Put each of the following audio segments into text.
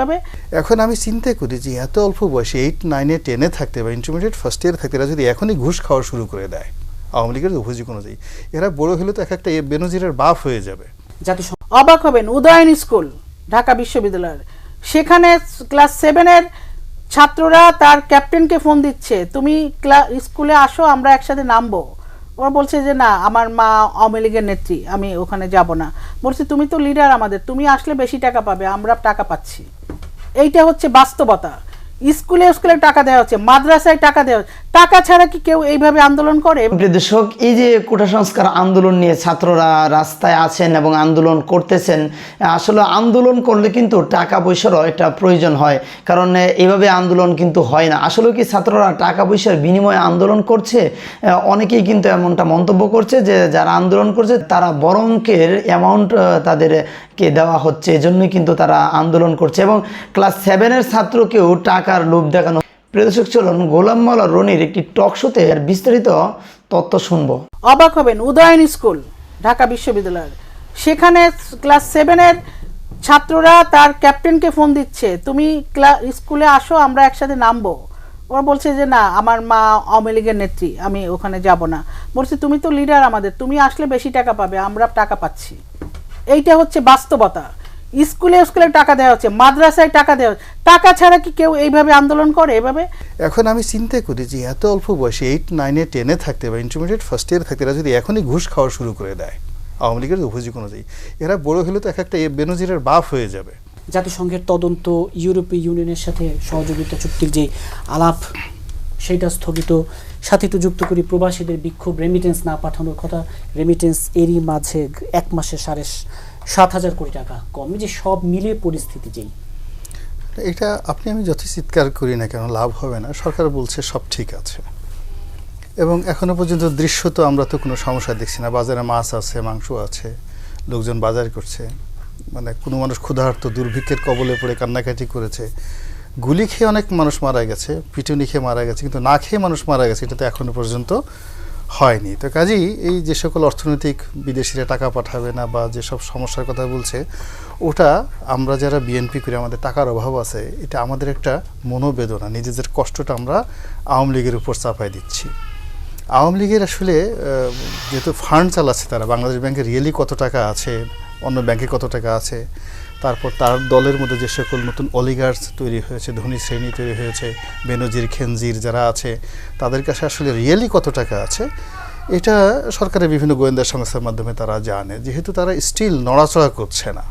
ভাবে এখন আমি চিন্তা করি যে এত অল্প বয়সে এইট নাইনে টেনে থাকতে বা ইন্টারমিডিয়েট ফার্স্ট ইয়ার থাকতে এরা যদি এখনই ঘুষ খাওয়া শুরু করে দেয়, আওয়ামী লীগের অভিযোগ অনুযায়ী। এরা বড় হলে তো এক একটা বেনজিরের বাপ হয়ে যাবে। যাতে অবাক হবেন, উদয়ন স্কুল, ঢাকা বিশ্ববিদ্যালয়ের। সেখানে ক্লাস সেভেনের ছাত্ররা তার ক্যাপ্টেনকে ফোন দিচ্ছে, তুমি স্কুলে আসো, আমরা একসাথে নামবো। ওরা বলছে যে, না, আমার মা আওয়ামী লীগের নেত্রী, আমি ওখানে যাব না। বলছে, তুমি তো লিডার আমাদের, তুমি আসলে বেশি টাকা পাবে, আমরা টাকা পাচ্ছি। এইটা হচ্ছে বাস্তবতা। স্কুলে স্কুলে টাকা দেওয়া হচ্ছে, মাদ্রাসায় টাকা দেওয়া টাকা ছাড়া কি কেউ এইভাবে আন্দোলন করে? দর্শক, এই যে কোটা সংস্কার আন্দোলন নিয়ে ছাত্ররা রাস্তায় আছেন এবং আন্দোলন করতেছেন, আসলে আন্দোলন করলে কিন্তু টাকা পয়সারও একটা প্রয়োজন হয়, কারণ এইভাবে আন্দোলন কিন্তু হয় না। আসলে কি ছাত্ররা টাকা পয়সার বিনিময়ে আন্দোলন করছে? অনেকেই কিন্তু এমনটা মন্তব্য করছে যে, যারা আন্দোলন করছে, তারা বড় অঙ্কের অ্যামাউন্ট তাদেরকে দেওয়া হচ্ছে। এজন্যই কিন্তু তারা আন্দোলন করছে এবং ক্লাস সেভেনের ছাত্রকেও টাকার লোভ দেখানো প্রিয় দর্শক চলুন গোলাম মাওলা রনির একটি টক শোতে এর বিস্তারিত তথ্য শুনব। অবাক হবেন, উদয়ন স্কুল, ঢাকা বিশ্ববিদ্যালয়ের। সেখানে ক্লাস সেভেনের ছাত্ররা তার ক্যাপ্টেনকে ফোন দিচ্ছে, তুমি স্কুলে আসো, আমরা একসাথে নামবো। ওরা বলছে যে, না, আমার মা আওয়ামী লীগের নেত্রী, আমি ওখানে যাব না। বলছে, তুমি তো লিডার আমাদের, তুমি আসলে বেশি টাকা পাবে, আমরা টাকা পাচ্ছি। এইটা হচ্ছে বাস্তবতা। স্কুলে স্কুলে টাকা দেওয়া হচ্ছে মাদ্রাসায় টাকা দেওয়া হচ্ছে। টাকা ছাড়া কি কেউ এইভাবে আন্দোলন করে এভাবে? এখন আমি চিন্তা করি যে এত অল্প বয়সে এইট নাইনে টেনে থাকতে বা ইন্টারমিডিয়েট ফার্স্ট ইয়ার থাকতে এরা যদি এখনই ঘুষ খাওয়া শুরু করে দেয় আওয়ামী লীগের অভিযোগ অনুযায়ী এরা বড় হলে তো এক একটা বেনজিরের বাপ হয়ে যাবে। জাতিসংঘের তদন্ত ইউরোপীয় ইউনিয়নের সাথে সহযোগিতা চুক্তির যে আলাপ সেটা স্থগিত। সাথে একটু যুক্ত করি প্রবাসীদের বিক্ষোভ রেমিটেন্স না পাঠানোর কথা। রেমিটেন্স এরই মাঝে এক মাসে সাড়ে সাত হাজার কোটি টাকা কম যে সব মিলিয়ে পরিস্থিতি যেই। এটা আপনি আমি যত চিৎকার করি না কেন, লাভ হবে না, সরকার বলছে সব ঠিক আছে। এবং এখনও পর্যন্ত দৃশ্য তো আমরা তো কোনো সমস্যা দেখছি না, বাজারে মাছ আছে, মাংস আছে, লোকজন বাজার করছে মানে কোনো মানুষ ক্ষুধার্ত, দুর্ভিক্ষের কবলে পড়ে, কান্নাকাটি করেছে। গুলি খেয়ে অনেক মানুষ মারা গেছে, পিটুনি খেয়ে মারা গেছে, কিন্তু না খেয়ে মানুষ মারা গেছে, এটা তো এখনও পর্যন্ত হয়নি। তো কাজেই এই যে সকল অর্থনৈতিক বিদেশিরা টাকা পাঠাবে না বা যেসব সমস্যার কথা বলছে, ওটা আমরা যারা বিএনপি করে আমাদের টাকার অভাব আছে, এটা আমাদের একটা মনোবেদনা, নিজেদের কষ্টটা আমরা আওয়ামী লীগের উপর চাপাই দিচ্ছি। আওয়ামী লীগের আসলে যেহেতু ফান্ড চালাচ্ছে তারা, বাংলাদেশ ব্যাংকে রিয়েলি কত টাকা আছে অন্য ব্যাংকে কত টাকা আছে, তারপর তার দলের মধ্যে যে সকল নতুন অলিগার্স তৈরি হয়েছে, ধনী শ্রেণি তৈরি হয়েছে, বেনজির, খেনজির যারা আছে, তাদের কাছে আসলে রিয়েলি কত টাকা আছে, এটা সরকারের বিভিন্ন গোয়েন্দা সংস্থার মাধ্যমে তারা জানে। যেহেতু তারা স্টিল নড়াচড়া করছে না,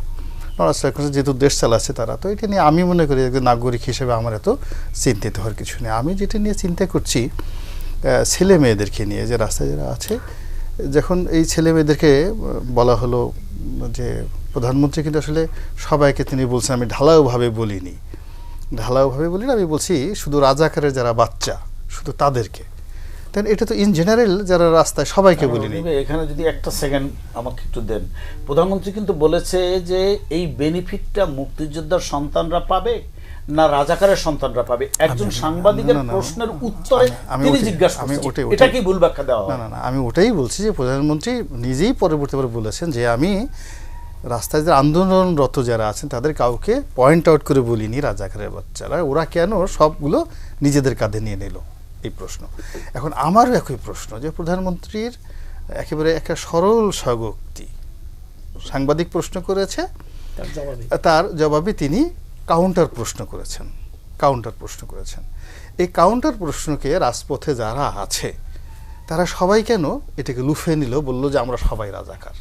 নড়াচড়া করছে, যেহেতু দেশ চালাচ্ছে তারা, তো এটা নিয়ে আমি মনে করি একজন নাগরিক হিসেবে আমার এত চিন্তিত হওয়ার কিছু নেই। আমি যেটা নিয়ে চিন্তা করছি ছেলে মেয়েদেরকে নিয়ে যে রাস্তায় যারা আছে, যখন এই ছেলে মেয়েদেরকে বলা হলো যে প্রধানমন্ত্রী কিন্তু আসলে সবাইকে তিনি বলছেন আমি ঢালাওভাবে বলিনি। ঢালাওভাবে বলি না আমি বলছি শুধু রাজাকারের যারা বাচ্চা শুধু তাদেরকে। দেন এটা তো ইন জেনারেল যারা রাস্তায় সবাইকে বলিনি। এখানে যদি একটা সেকেন্ড আমাকে একটু দেন। প্রধানমন্ত্রী কিন্তু বলেছে যে এই বেনিফিটটা মুক্তিযোদ্ধার সন্তানরা পাবে? না রাজাকারের সন্তানরা পাবে। একজন সাংবাদিকের না, না, না, প্রশ্নের উত্তরে তিনি ওটাই- জিজ্ঞাসা আমি ওটাই- এটা কি ভুল ব্যাখ্যা দেওয়া না না না আমি ওটাই বলছি যে প্রধানমন্ত্রী নিজেই পরবর্তীবার বলেছেন যে আমি রাস্তায় যে আন্দোলনরত যারা আছেন তাদের কাউকে পয়েন্ট আউট করে বলিনি রাজাকারের বাচ্চারা। ওরা কেন সবগুলো নিজেদের কাঁধে নিয়ে নিল? এই প্রশ্ন। এখন আমারও একই প্রশ্ন যে প্রধানমন্ত্রীর একেবারে একটা সরল স্বগোক্তি। সাংবাদিক প্রশ্ন করেছে। তার জবাবে। তার জবাবে তিনি কাউন্টার প্রশ্ন করেছেন, কাউন্টার প্রশ্ন করেছেন। এই কাউন্টার প্রশ্নকে রাজপথে যারা আছে, তারা সবাই কেন এটাকে লুফে নিল, বলল যে আমরা সবাই রাজাকার।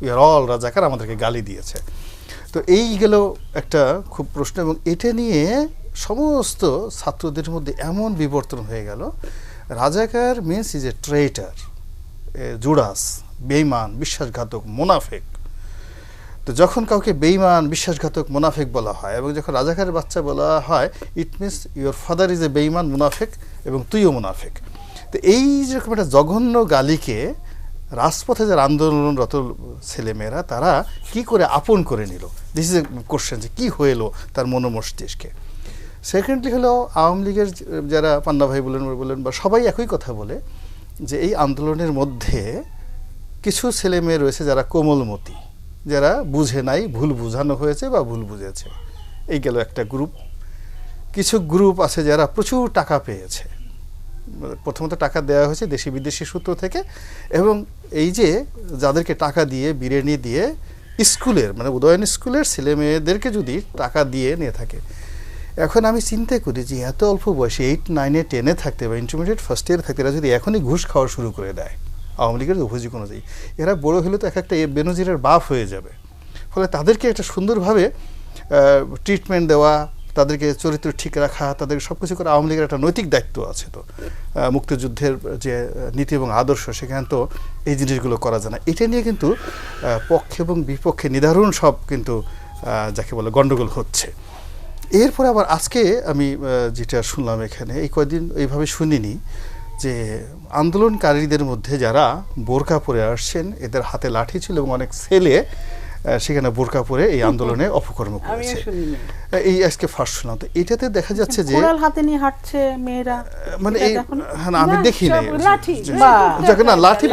উই আর অল রাজাকার, আমাদেরকে গালি দিয়েছে। তো এই গেল একটা খুব প্রশ্ন এবং এটা নিয়ে সমস্ত ছাত্রদের মধ্যে এমন বিবর্তন হয়ে গেল, রাজাকার means is a traitor Judas বেইমান বিশ্বাসঘাতক, মোনাফেক। তো যখন কাউকে বেইমান বিশ্বাসঘাতক, মুনাফেক বলা হয় এবং যখন রাজাকারের বাচ্চা বলা হয় it means your father is a বেইমান মুনাফেক এবং তুইও মুনাফেক। তো এই যেরকম একটা জঘন্য গালিকে রাজপথে যারা আন্দোলনরত ছেলেমেয়েরা, তারা কি করে আপন করে নিল? দিস ইজ এ কোশ্চেন যে কী হইল তার মনোমস্তিষ্কে? সেকেন্ডলি হলো আওয়ামী লীগের যারা পান্না ভাই বলেন বলেন, বা সবাই একই কথা বলে যে এই আন্দোলনের মধ্যে কিছু ছেলেমেয়ে রয়েছে যারা কোমলমতি। যারা বুঝে নাই, ভুল বুঝানো হয়েছে বা ভুল বুঝেছে। এই গেল একটা গ্রুপ কিছু গ্রুপ আছে যারা প্রচুর টাকা পেয়েছে। প্রথমত টাকা দেওয়া হয়েছে দেশি বিদেশি সূত্র থেকে এবং এই যে যাদেরকে টাকা দিয়ে, বিরিয়ানি দিয়ে স্কুলের মানে উদয়ন স্কুলের ছেলে মেয়েদেরকে যদি টাকা দিয়ে নিয়ে থাকে। এখন আমি চিন্তা করি যে এত অল্প বয়সে এইট নাইনে টেনে থাকতে বা ইন্টারমিডিয়েট ফার্স্ট ইয়ারে থাকতে এরা যদি এখনই ঘুষ খাওয়া শুরু করে দেয়। আওয়ামী লীগের অভিযোগ অনুযায়ী। এরা বড় হলে তো এক একটা বেনজিরের বাপ হয়ে যাবে। ফলে তাদেরকে একটা সুন্দরভাবে ট্রিটমেন্ট দেওয়া, তাদেরকে চরিত্র ঠিক রাখা, তাদের সব কিছু করে আওয়ামী লীগের একটা নৈতিক দায়িত্ব আছে তো। মুক্তিযুদ্ধের যে নীতি এবং আদর্শ, সেখানে তো এই জিনিসগুলো করা যায় না। এটা নিয়ে কিন্তু পক্ষে এবং বিপক্ষে নিদারুণ সব কিন্তু যাকে বলে গণ্ডগোল হচ্ছে। এরপরে আবার আজকে আমি যেটা শুনলাম এখানে, এই কয়দিন এইভাবে শুনিনি যে আন্দোলনকারীদের মধ্যে যারা বোরকা পরে আসছেন এদের হাতে লাঠি ছিল এবং অনেক ছেলে সেখানে বোরকা পরে এই আন্দোলনে অপকর্ম করেছে। এই আজকে ফার্স্ট শুনলাম তো এটাতে দেখা যাচ্ছে যে হাতে নিয়ে হাঁটছে মেয়েরা। মানে এই হ্যাঁ, না, আমি দেখি নাই। সব লাঠি। যাক না লাঠি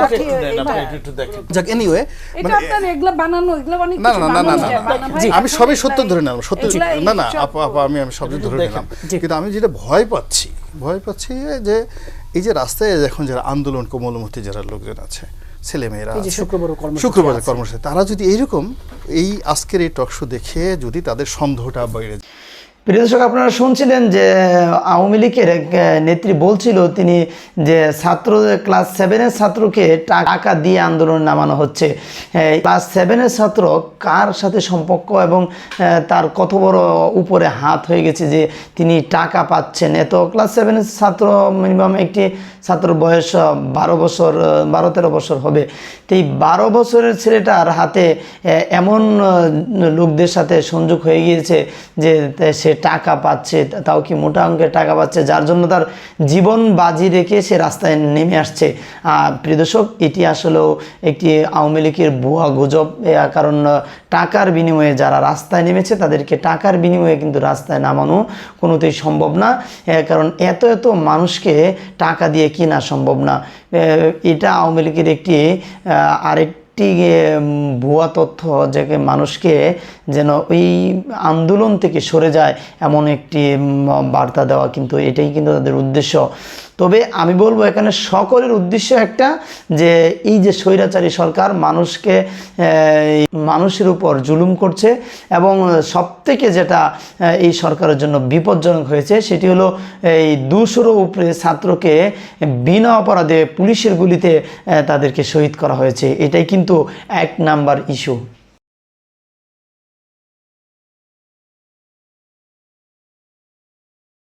যাক এনিওয়ে এটা আপনার এগুলা বানানো এগুলা অনেক না না না না না। আমি সবই সত্য ধরে নিলাম সত্য না না আপা আপা আমি আমি সবই ধরে নিলাম। কিন্তু আমি যেটা ভয় পাচ্ছি ভয় পাচ্ছি যে এই যে রাস্তায় এখন যারা আন্দোলন কোমলমতি যারা লোকজন আছে ছেলেমেয়েরা শুক্রবার কর্মসূচি কর্মসূচি তারা যদি এইরকম এই আজকের এই টকশো দেখে যদি তাদের সন্দেহটা বাইরে যায়, প্রিয় দর্শক, আপনারা শুনছিলেন যে আওয়ামী লীগের এক নেত্রী বলছিল তিনি যে ছাত্র, ক্লাস সেভেনের ছাত্রকে টাকা দিয়ে আন্দোলন নামানো হচ্ছে। ক্লাস সেভেনের ছাত্র কার সাথে সম্পর্ক এবং তার কত বড় উপরে হাত হয়ে গেছে যে তিনি টাকা পাচ্ছেন? এত ক্লাস সেভেনের ছাত্র মিনিমাম একটি ছাত্র বয়স বারো বছর বারো তেরো বছর হবে। তো এই বারো বছরের ছেলেটার হাতে এমন লোকদের সাথে সংযোগ হয়ে গিয়েছে যে সে টাকা পাচ্ছে, তাও কি মোটা অঙ্কের টাকা পাচ্ছে, যার জন্য তার জীবন বাজি রেখে সে রাস্তায় নেমে আসছে। আর প্রিয় এটি আসলেও একটি আওয়ামী লীগের ভুয়া গুজব। কারণ টাকার বিনিময়ে যারা রাস্তায় নেমেছে, তাদেরকে টাকার বিনিময়ে কিন্তু রাস্তায় নামানো কোনোতেই সম্ভব না। কারণ এত এত মানুষকে টাকা দিয়ে কেনা সম্ভব না। এটা আওয়ামী লীগের একটি আরেক একটি ভুয়া তথ্য যে মানুষকে যেন ওই আন্দোলন থেকে সরে যায় এমন একটি বার্তা দেওয়া কিন্তু এটাই কিন্তু তাদের উদ্দেশ্য। তবে আমি বলব এখানে সকলের উদ্দেশ্য একটা যে এই যে স্বৈরাচারী সরকার মানুষকে মানুষের উপর জুলুম করছে এবং সব থেকে যেটা এই সরকারের জন্য বিপজ্জনক হয়েছে সেটি হলো এই দুশোরও উপরে ছাত্রকে বিনা অপরাধে পুলিশের গুলিতে তাদেরকে শহীদ করা হয়েছে। এটাই কিন্তু এক নাম্বার ইস্যু